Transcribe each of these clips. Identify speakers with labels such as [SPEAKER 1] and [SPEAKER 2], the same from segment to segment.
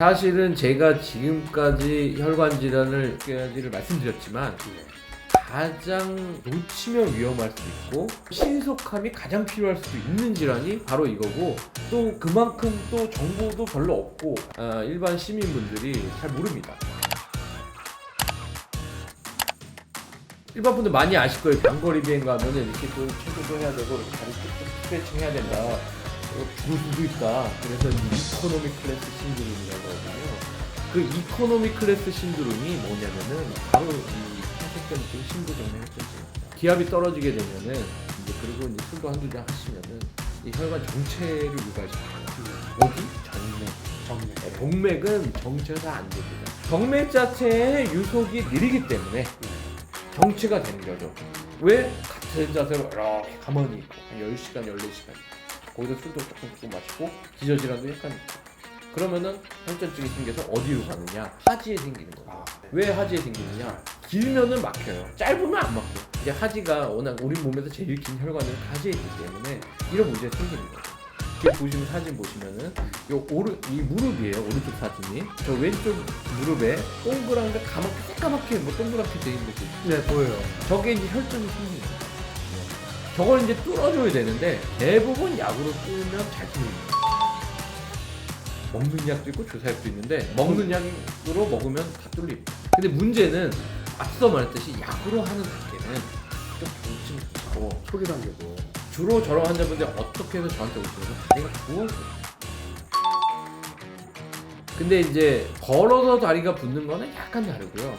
[SPEAKER 1] 사실은 제가 지금까지 혈관 질환을 까지를 말씀드렸지만 가장 놓치면 위험할 수도 있고 신속함이 가장 필요할 수도 있는 질환이 바로 이거고 또 그만큼 또 정보도 별로 없고 아, 일반 시민분들이 잘 모릅니다. 일반 분들 많이 아실 거예요. 장거리 비행 가면은 이렇게 또 체조도 해야 되고 이렇게 다리 쭉 스트레칭 해야 된다. 어, 죽을 수도 있다. 그래서 이 이코노미 클래스 신드롬이라고 하거든요. 그 이코노미 클래스 신드롬이 뭐냐면은 바로 이 폐색전증 신부정맥 혈전증입니다. 기압이 떨어지게 되면은 이제 그리고 이제 술도 한두 잔 하시면은 이 혈관 정체를 유발시켜요. 어디? 정맥.
[SPEAKER 2] 정맥.
[SPEAKER 1] 네, 동맥은 정체가 안 됩니다. 정맥 자체의 유속이 느리기 때문에 정체가 되는 거죠. 왜? 같은 자세로 이렇게 가만히 있고 한 10시간, 14시간 거기서 술도 조금 조금 마시고 기저질환도 약간 있고 그러면은 혈전증이 생겨서 어디로 가느냐? 하지에 생기는 거예요.
[SPEAKER 2] 아,
[SPEAKER 1] 왜 하지에 생기느냐? 길면은 막혀요. 짧으면 안 막혀. 이제 하지가 워낙 우리 몸에서 제일 긴 혈관은 하지에 있기 때문에 이런 문제가 생기는 거죠. 지금 보시면 사진 보시면은 요 오른 이 무릎이에요 오른쪽 사진이 저 왼쪽 무릎에 동그란 게 까맣게 새까맣게 뭐 동그랗게 돼 있는 거 있죠.
[SPEAKER 2] 네 보여요.
[SPEAKER 1] 저게 이제 혈전이 생기는 거예요. 저걸 이제 뚫어줘야 되는데 대부분 약으로 뚫으면 잘 뚫립니다. 먹는 약도 있고 주사약도 있는데 먹는 약으로 먹으면 다 뚫립니다. 근데 문제는 앞서 말했듯이 약으로 하는 단계는 좀 경증 좋고
[SPEAKER 2] 초기 단계도.
[SPEAKER 1] 주로 저런 환자분들 어떻게 해서 저한테 오시면 다리가 부어져요. 근데 이제 걸어서 다리가 붓는 거는 약간 다르고요.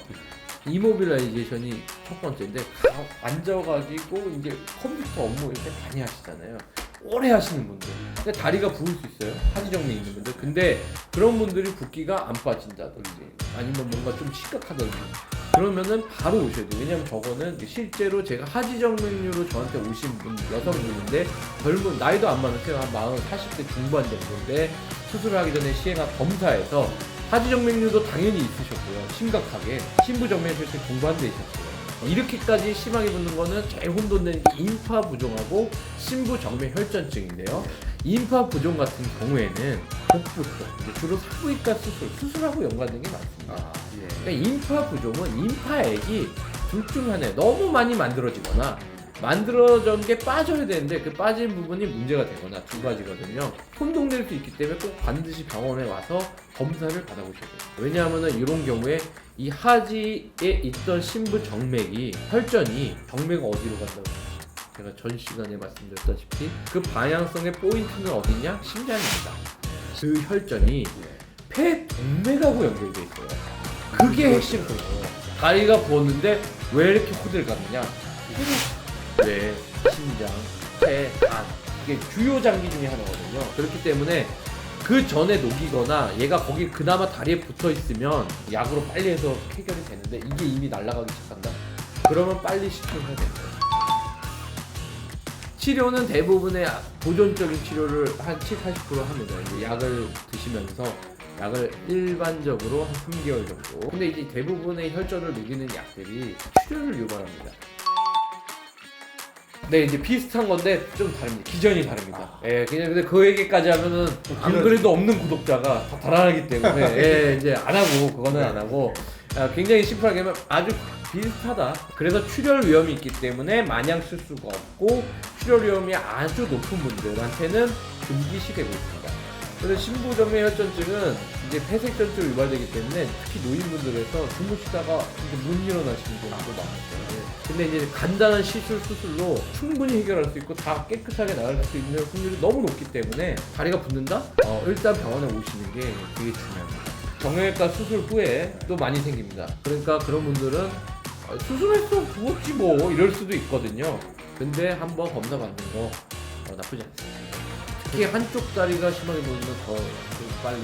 [SPEAKER 1] 이모빌라이제이션이 첫 번째인데 가- 앉아가지고 이제 컴퓨터 업무 이렇게 많이 하시잖아요. 오래 하시는 분들. 근데 다리가 부을 수 있어요. 하지정맥 있는 분들. 근데 그런 분들이 붓기가 안 빠진다든지 아니면 뭔가 좀 심각하다든지 그러면은 바로 오셔야 돼요. 왜냐면 저거는 실제로 제가 하지정맥류로 저한테 오신 분 여성분인데 젊은 나이도 안 많으세요. 한 40, 40대 중반 정도인데 수술을 하기 전에 시행한 검사에서 하지정맥류도 당연히 있으셨고요. 심각하게 신부정맥 혈증 공부한 데 있었어요. 이렇게까지 심하게 붓는 거는 제일 혼돈되는 게 인파 부종하고 신부 정맥 혈전증인데요. 인파 부종 같은 경우에는 복부 쪽, 이제 주로 산부인과 수술, 수술하고 연관된 게 많습니다.
[SPEAKER 2] 아 예.
[SPEAKER 1] 그러니까 인파 부종은 인파액이 둘 중 하나에 너무 많이 만들어지거나 만들어진 게 빠져야 되는데 그 빠진 부분이 문제가 되거나 두 가지거든요. 혼동될 수 있기 때문에 꼭 반드시 병원에 와서 검사를 받아보셔야 돼요. 왜냐하면 이런 경우에 이 하지에 있던 신부 정맥이 혈전이 정맥은 어디로 간다고 제가 전 시간에 말씀드렸다시피 그 방향성의 포인트는 어디냐? 심장입니다. 그 혈전이 폐 동맥하고 연결돼 있어요. 그게 핵심 포인트예요. 다리가 부었는데 왜 이렇게 호들갑느냐? 뇌, 심장, 폐, 간 이게 주요 장기 중에 하나거든요. 그렇기 때문에 그 전에 녹이거나 얘가 거기 그나마 다리에 붙어 있으면 약으로 빨리 해서 해결이 되는데 이게 이미 날아가기 시작한다. 그러면 빨리 시술해야 됩니다. 치료는 대부분의 보존적인 치료를 한 7, 80% 합니다. 이제 약을 드시면서 약을 일반적으로 한 3개월 정도. 근데 이제 대부분의 혈전을 녹이는 약들이 출혈을 유발합니다. 네, 이제 비슷한 건데 좀 다릅니다. 기전이 다릅니다. 예, 그냥 근데 그 얘기까지 하면은 안 그래도 없는 구독자가 다 달아나기 때문에 예, 이제 안 하고 그거는 안 하고 아, 굉장히 심플하게 하면 아주 비슷하다. 그래서 출혈 위험이 있기 때문에 마냥 쓸 수가 없고 출혈 위험이 아주 높은 분들한테는 금기시되고 있습니다. 그래서 신부전매 혈전증은 이제 폐색전증 유발되기 때문에 특히 노인분들에서 주무시다가 이제 못 일어나시는 경우도 많았어요. 예. 근데 이제 간단한 시술 수술로 충분히 해결할 수 있고 다 깨끗하게 나갈 수 있는 확률이 너무 높기 때문에 다리가 붓는다? 어, 일단 병원에 오시는 게 되게 중요합니다. 정형외과 수술 후에 또 많이 생깁니다. 그러니까 그런 분들은 아, 수술했어 부었지 뭐 이럴 수도 있거든요. 근데 한번 검사 받는 거 어, 나쁘지 않습니다. 특히 한쪽 다리가 심하게 보이면 더 빨리